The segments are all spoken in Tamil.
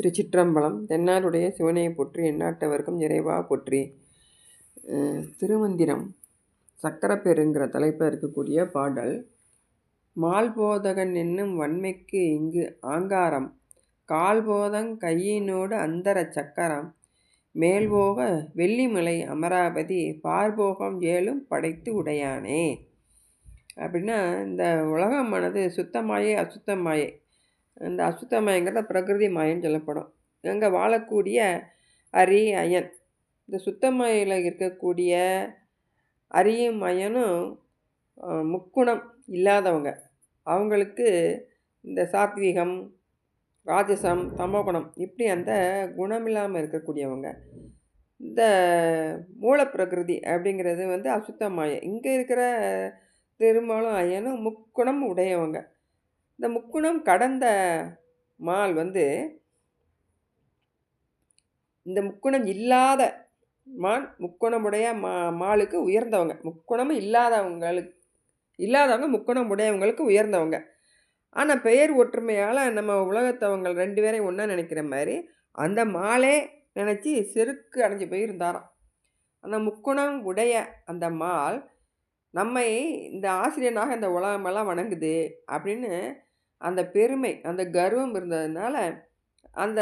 திருச்சிற்றம்பலம் தென்னாருடைய சிவனையை போற்றி எண்ணாட்டவர்க்கும் இறைவா போற்றி. திருமந்திரம் சக்கரப்பேருங்கிற தலைப்பில் இருக்கக்கூடிய பாடல். மால்போதகன் என்னும் வன்மைக்கு இங்கு ஆங்காரம். கால்போதங் கையினோடு அந்தர சக்கரம். மேல்போக வெள்ளிமலை அமராவதி பார்போகம் ஏழும் படைத்து உடையானே. அப்படின்னா இந்த உலகமானது சுத்தமாயே அசுத்தமாயே. இந்த அசுத்தமயங்கிறத பிரகிருதி மாயன்னு சொல்லப்படும். அங்கே வாழக்கூடிய அரி அயன் இந்த சுத்தமயில் இருக்கக்கூடிய அரியும் அயனும் முக்குணம் இல்லாதவங்க. அவங்களுக்கு இந்த சாத்வீகம் ராஜசம் தமோகுணம் இப்படி அந்த குணம் இல்லாமல் இருக்கக்கூடியவங்க. இந்த மூலப்பிரகிருதி அப்படிங்கிறது வந்து அசுத்தமாய. இங்கே இருக்கிற திருமலம் அயனும் முக்குணம் உடையவங்க. இந்த முக்குணம் கடந்த மால் வந்து இந்த முக்குணம் இல்லாத மான் முக்குணமுடைய மா மாலுக்கு உயர்ந்தவங்க. முக்குணமும் இல்லாதவங்களுக்கு இல்லாதவங்க முக்குணம் உடையவங்களுக்கு உயர்ந்தவங்க. ஆனால் பெயர் ஒற்றுமையால் நம்ம உலகத்தவங்க ரெண்டு பேரையும் ஒன்றா நினைக்கிற மாதிரி அந்த மாலே நினச்சி செருக்கு அடைஞ்சு போயிருந்தாராம். அந்த முக்குணம் உடைய அந்த மால் நம்மை இந்த ஆசிரியனாக இந்த உலகமெல்லாம் வணங்குது அப்படின்னு அந்த பெருமை அந்த கர்வம் இருந்ததுனால அந்த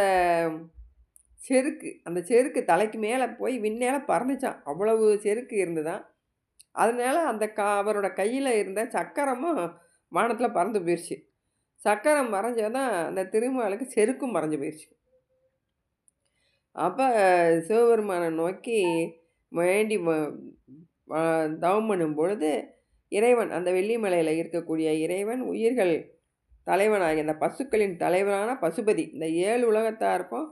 செருக்கு அந்த செருக்கு தலைக்கு மேலே போய் விண்ணேல பறந்துச்சான் அவ்வளவு செருக்கு இருந்துதான். அதனால் அந்த கா அவரோட கையில் இருந்த சக்கரமும் வானத்தில் பறந்து போயிடுச்சு சக்கரம் மறைஞ்சதான் அந்த திருமாலுக்கு செருக்கும் மறைஞ்சு போயிடுச்சு அப்போ சிவபெருமானை நோக்கி வேண்டி தவம் பண்ணும் பொழுது இறைவன் அந்த வெள்ளிமலையில் இருக்கக்கூடிய இறைவன் உயிர்கள் தலைவனாகி இந்த பசுக்களின் தலைவனான பசுபதி இந்த ஏழு உலகத்தாருக்கும்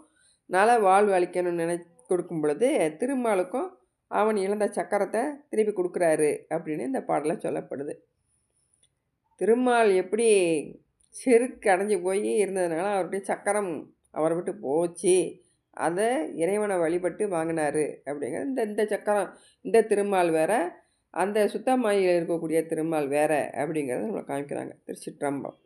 நல வாழ்வு அளிக்கணும்னு நினை கொடுக்கும் பொழுது திருமாலுக்கும் அவன் இழந்த சக்கரத்தை திருப்பி கொடுக்குறாரு அப்படின்னு இந்த பாடலில் சொல்லப்படுது. திருமால் எப்படி செருக்கு அடைஞ்சு போய் இருந்ததுனால அவருடைய சக்கரம் அவரை விட்டு போச்சு அதை இறைவனை வழிபட்டு வாங்கினார் அப்படிங்கிறது இந்த இந்த சக்கரம் இந்த திருமால் வேற அந்த சுத்தமாயில் இருக்கக்கூடிய திருமால் வேற அப்படிங்கிறத நம்மளை காமிக்கிறாங்க. திருச்சிற்றம்பலம்.